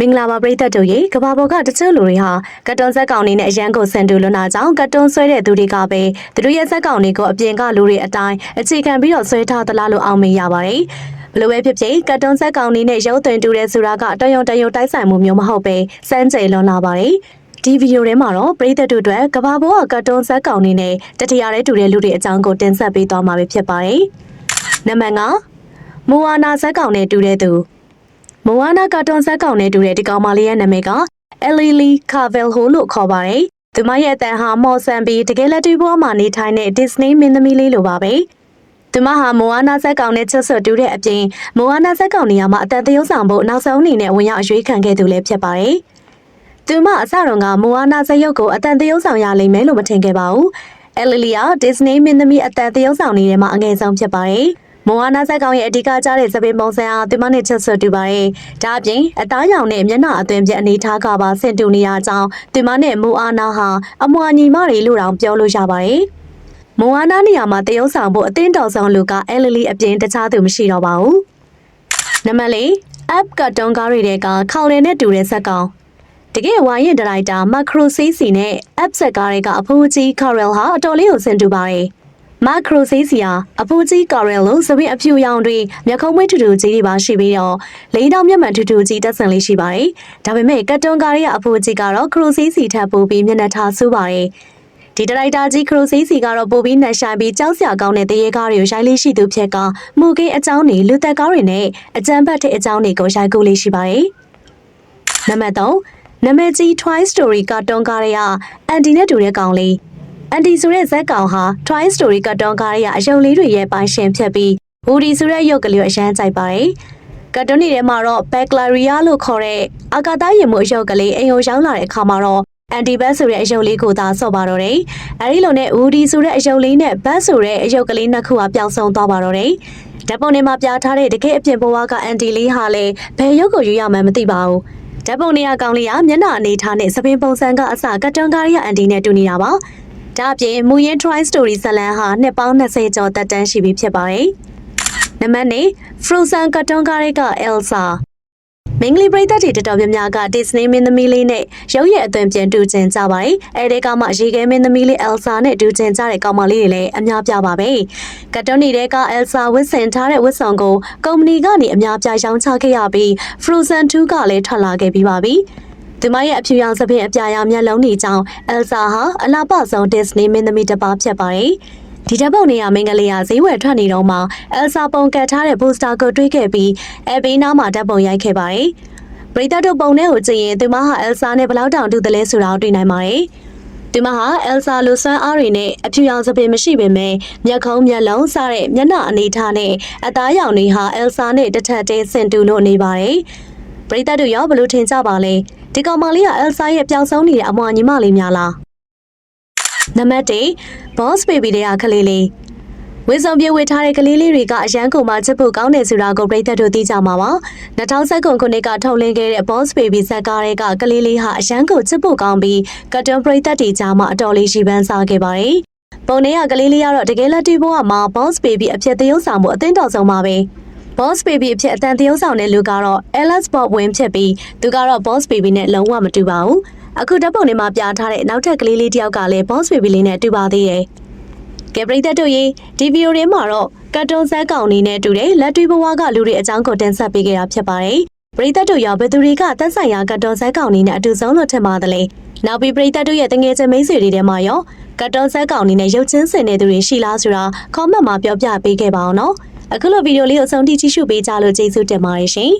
မင်္ဂလာပါပရိသတ်တို့ရေကဘာပေါ်ကတချို့လူတွေဟာကတ်တွန်ဇက်ကောင်တွေနဲ့အရန်ကိုဆန်တူလွန်းတာကြောင့်ကတ်တွန်ဆွဲတဲ့သူတွေကပဲသူတို့ရဲ့ဇက်ကောင်တွေကိုအပြင်ကလူတွေအတိုင်းအခြေခံပြီးတော့ဆွဲထားသလားလို့အောင်မေးရပါတယ်ဘလို့ပဲဖြစ်ဖြစ်ကတ်တွန်ဇက်ကောင်တွေနဲ့ရုပ်သွင်းတူတဲ့ဆိုတာကတယုံတယုံတိုက်ဆိုင်မှုမျိုးမဟုတ်ပဲစမ်းကြယ်လွန်လာပါတယ်ဒီဗီဒီယိုထဲမှာတော့ပရိသတ်တို့အတွက်ကဘာပေါ်ကကတ်တွန်ဇက်ကောင်တွေနဲ့တတိယရဲတူတဲ့လူတွေအကြောင်းကိုတင်ဆက်ပေးသွားမှာဖြစ်ပါတယ်နံပါတ်9မိုဝါနာဇက်ကောင်နဲ့တူတဲ့သူ မဝါနာကာတွန်ဇက်ကောင်နဲ့တူတဲ့ဒီကောင်မလေးရဲ့နာမည်က Elili Carvalho လို့ခေါ်ပါတယ်။သူမရဲ့အတန်ဟာမော်ဆန်ပြီးတကယ်လက်တွေ့ဘဝမှာနေထိုင်တဲ့ Disney မင်းသမီးလေးလိုပါပဲ။သူမဟာမိုဝါနာဇက်ကောင်နဲ့ချစ်ဆွတ်တူတဲ့အပြင်မိုဝါနာဇက်ကောင်နေရာမှာအတန်သရုပ်ဆောင်ဖို့နောက်ဆုံးအနေနဲ့ဝင်ရောက်အရွေးခံခဲ့သူလည်းဖြစ်ပါတယ်။သူမအစတုန်းကမိုဝါနာဇက်ရုပ်ကိုအတန်သရုပ်ဆောင်ရလိမ့်မယ်လို့မထင်ခဲ့ပါဘူး။ Elili က Disney မင်းသမီးအတန်သရုပ်ဆောင်နေတဲ့မှာအငယ်ဆုံးဖြစ်ပါတယ်။ မောဟနာဇက်ကောင်ရဲ့အဓိကကြားတဲ့သပင်ပုံစံအားသူမနဲ့ချက်ဆွတူပါရဲ့။ဒါအပြင်အသားရောင်နဲ့မျက်နှာအသွင်ပြအနေထားကပါဆင်တူနေရကြောင်းသူမနဲ့မိုအာနာဟာအမွာညီမတွေလို့တောင်ပြောလို့ရပါတယ်။မိုအာနာနေရာမှာတရုပ်ဆောင်ဖို့အသင်းတော်ဆောင်လူကအဲလီလီအပြင်တခြားသူမရှိတော့ပါဘူး။နံပါတ်၄ app ကတုံးကားတွေတဲ့ကခေါင်ရည်နဲ့တူတဲ့ဇက်ကောင်တကယ်ဝိုင်းရင်ဒရိုက်တာမက်ခရိုစီစီနဲ့ app ဆက်ကားတွေကအဖိုးကြီးကာရယ်ဟာအတော်လေးကိုဆင်တူပါတယ်။ မက်ခရိုစီစီဟာအဖိုးကြီးကာရယ်လို့သပင်အဖြူရောင်တွေမျက်ခုံးမွေးထူထူကြီးတွေပါရှိပြီးတော့လိန်တောင်မျက်မှန်ထူထူကြီးတက်ဆန်လေးရှိပါတယ်။ဒါပေမဲ့ကတ်တွန်ကားတွေကအဖိုးကြီးကတော့ခရိုစီစီထပ်ပိုးပြီးမျက်နှာထားဆူပါတယ်။ဒီဒရိုက်တာကြီးခရိုစီစီကတော့ပိုပြီးနှက်ဆိုင်ပြီးကြောက်စရာကောင်းတဲ့တရေကားတွေကိုရိုက်လေးရှိသူဖြစ်ကမူကင်းအကြောင်းတွေလူသက်ကားတွေနဲ့အကြမ်းဖက်တဲ့အကြောင်းတွေကိုရိုက်ကူးလေးရှိပါတယ်။နံပါတ်3နာမည်ကြီး Toy Story ကာတွန်းကားတွေကအန်တီနဲ့တူတဲ့ကောင်လေး အန်တီဆိုတဲ့ဇက်ကောင်ဟာ Toy Story ကာတွန်းကားတွေကအယုံလေးတွေရဲ့ပိုင်ရှင်ဖြစ်ပြီးဟူဒီဆိုတဲ့ရုပ်ကလေးကိုအရန်ကြိုက်ပါတယ်။ကာတွန်းတွေထဲမှာတော့ Baclaria လို့ခေါ်တဲ့အာကာသယာဉ်မှုအရုပ်ကလေးအိမ်ကိုရောက်လာတဲ့အခါမှာတော့အန်တီဘတ်ဆိုတဲ့အယုတ်လေးကိုသာဆော့ပါတော့တယ်။အဲဒီလိုနဲ့ဦးဒီဆိုတဲ့အယုတ်လေးနဲ့ဘတ်ဆိုတဲ့အယုတ်ကလေးနှစ်ခုကပျောက်ဆုံးသွားပါတော့တယ်။ဓာတ်ပုံထဲမှာပြထားတဲ့တကယ်အပြင်ဘဝကအန်တီလေးဟာလည်းဘယ်ရုပ်ကိုယူရမှန်းမသိပါဘူး။ဓာတ်ပုံနေရာကောင်လေးကမျက်နှာအနေထားနဲ့သပင်ပုံစံကအစကတ်တွန်ကားရီကအန်တီနဲ့တူနေတာပါ။ ဒါအပြင်မူရင်း Try Story ဇာတ်လမ်းဟာနှစ်ပေါင်း20ကျော်တက်တန်းရှိပြီဖြစ်ပါတယ်။နံပါတ်၄ Frozen ကတ်တွန်ကားရီက Elsa မင်္ဂလိပရိသတ်တွေတော်တော်များများက Disney မင်းသမီးလေးနဲ့ရုပ်ရည်အသွင်ပြန်တူကျင်ကြပါတယ်။အဲဒီကမှရေခဲမင်းသမီးလေး Elsa နဲ့တူကျင်ကြတဲ့ကောင်မလေးတွေလည်းအများပြပါပဲ။ကတ်တွန်းနေတဲ့က Elsa ဝတ်ဆင်ထားတဲ့ဝတ်ဆောင်ကိုကုမ္ပဏီကနေအများပြရောင်းချခဲ့ရပြီး Frozen 2ကလည်းထွက်လာခဲ့ပြီးပါပြီ။ သူမရဲ့အဖြူရောင်သဖြင့်အပြာရောင်မျက်လုံးတွေကြောင့် Elsa ဟာအလားပဆုံး Disney မင်းသမီးတစ်ပါးဖြစ်ပါတယ်။ဒီဓာတ်ပုံနေရမင်္ဂလေးရဈေးဝယ်ထွက်နေတော့မှ Elsa ပုံကတ်ထားတဲ့ poster ကိုတွေးခဲ့ပြီးအဲဘေးနားမှာဓာတ်ပုံရိုက်ခဲ့ပါတယ်။ပရိသတ်တို့ပုံထဲကိုကြည့်ရင်သူမဟာ Elsa နဲ့ဘယ်လောက်တောင်တူတယ်လဲဆိုတာကိုတွေ့နိုင်ပါတယ်။သူမဟာ Elsa လိုစွမ်းအားတွေနဲ့အဖြူရောင်စပင်မရှိပေမဲ့မျက်ခုံးမျက်လုံးစတဲ့မျက်နှာအနေထားနဲ့အသားရောင်တွေဟာ Elsa နဲ့တစ်ထပ်တည်းဆင်တူလို့နေပါတယ်။ပရိသတ်တို့ရောဘယ်လိုထင်ကြပါလဲ။ ဒီကောင်မလေးက Elsa ရဲ့ပျောက်ဆုံးနေတဲ့အမွှာညီမလေးများလား။နံပါတ်1 Boss Baby တဲ့ကလေးလေးဝေဆောင်ပြေဝေထားတဲ့ကလေးလေးတွေကအရန်ကုန်မှချစ်ဖို့ကောင်းတယ်ဆိုတာကိုပြည်သက်တို့သိကြမှာပါ2019ခုနှစ်ကထုတ်လင်းခဲ့တဲ့ Boss Baby ဇာတ်ကားတွေကကလေးလေးဟာအရန်ကိုချစ်ဖို့ကောင်းပြီးကတ်တွန်းပြည်သက်တွေကြားမှာအတော်လေးရှိပန်းစားခဲ့ပါတယ်ပုံထဲကကလေးလေးကတော့တကယ်လက်တွေ့ဘဝမှာ Boss Baby အဖြစ်သရုပ်ဆောင်မှုအသင်းတော်ဆုံးပါပဲ Boss Baby အဖြစ်အတန်သရုပ်ဆောင်တဲ့လူကတော့ Alice Bob ဝင်ဖြစ်ပြီးသူကတော့ Boss Baby နဲ့လုံးဝမတူပါဘူးအခုဓာတ်ပုံထဲမှာပြထားတဲ့နောက်ထပ်ကလေးလေးတယောက်ကလည်း Boss Baby လေးနဲ့တူပါသေးတယ်ကဲပရိသတ်တို့ရေဒီဗီဒီယိုထဲမှာတော့ကတ်တွန်ဇက်ကောင်လေးနဲ့တူတဲ့လက်တွေ့ဘဝကလူတွေအကြောင်းကိုတင်ဆက်ပေးခဲ့တာဖြစ်ပါတယ်ပရိသတ်တို့ရောဘယ်သူတွေကသက်ဆိုင်ရာကတ်တွန်ဇက်ကောင်လေးနဲ့အတူဆုံးလို့ထင်ပါတယ်လဲနောက်ပြီးပရိသတ်တို့ရဲ့တငယ်ချင်းမိတ်ဆွေတွေထဲမှာရောကတ်တွန်ဇက်ကောင်လေးနဲ့ရုပ်ချင်းစင်တဲ့သူတွေရှိလားဆိုတာ comment မှာပြောပြပေးခဲ့ပါအောင်နော် အခုလိုဗီဒီယိုလေးကိုအဆုံးထိကြည့်ရှုပေးကြလို့ကျေးဇူးတင်ပါတယ်ရှင်